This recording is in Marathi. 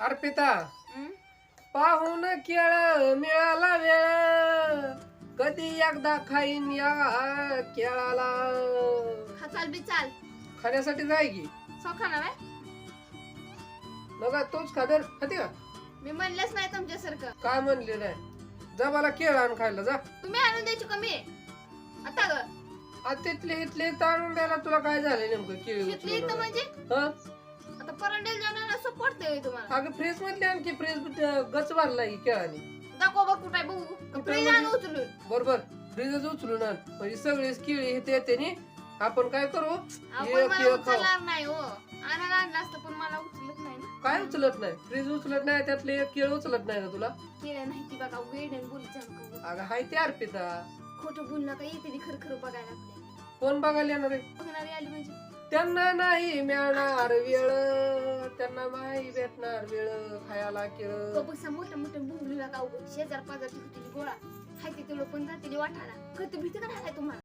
अर्पिता हं? पाहून केळ मिळाला वेळ. कधी एकदा खाईन या केळाला. खा चाल बी चाल. खाण्यासाठी जाय की. सो खाणार आहे? बघा तोच खादर खाते का? मी म्हणलेच नाही तुमच्यासारखं. काय म्हणले नाही? जा मला केळ आण खायला जा. तुम्ही आणून द्यायची कमी आहे. आता ग. आ तिथले इथले ताणून द्यायला तुला काय झालं नेमकं केळी इथं उचलून म्हणजे? हं? पडतंय तुम्हाला. अगं फ्रीज मधली आणखी फ्रीज गच भरला की केळाने. दाखव बघ कुठे बघू. कपडे म्हणजे? आणू उचलून. बरोबर फ्रीजच उचलून आण. म्हणजे सगळीच केळी येते नी. आपण काय करू? आपण ये मला केळ खाऊ. उचलणार नाही हो. आणायला आणलं असतं पण मला उचलत नाही ना. काय उचलत नाही? फ्रीज उचलत नाही त्यातले एक केळ उचलत नाही ना तुला? केलं नाही ती बघा वेळ आणि बोली जाणं अगं हाय ते अर्पिता. खोटं बोलणं का येते ती खरं खरं बघायला कोण बघायला येणार आहे? बघणारी आली म्हणजे. त्यांना नाही मिळणार वेळ. त्यांना नाही भेटणार वेळ खायला केळ. कबसा मोठ्या मोठ्या बुंगरीला का शेजार पाजारची होती गोळा. हाय ते पण जाते वाटायला कधी भीती का नाही तुम्हाला?